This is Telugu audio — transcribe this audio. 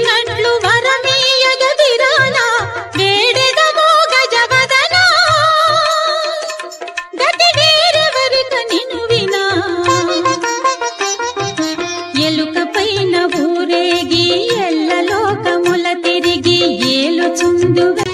తీరునట్లు వరమీయగదిరానా వేడెదమో గజవదనా గతి వేరెవరిక నిను వినా? ఎలుక పైన ఊరేగి తిరిగి ఏలుచుందుగా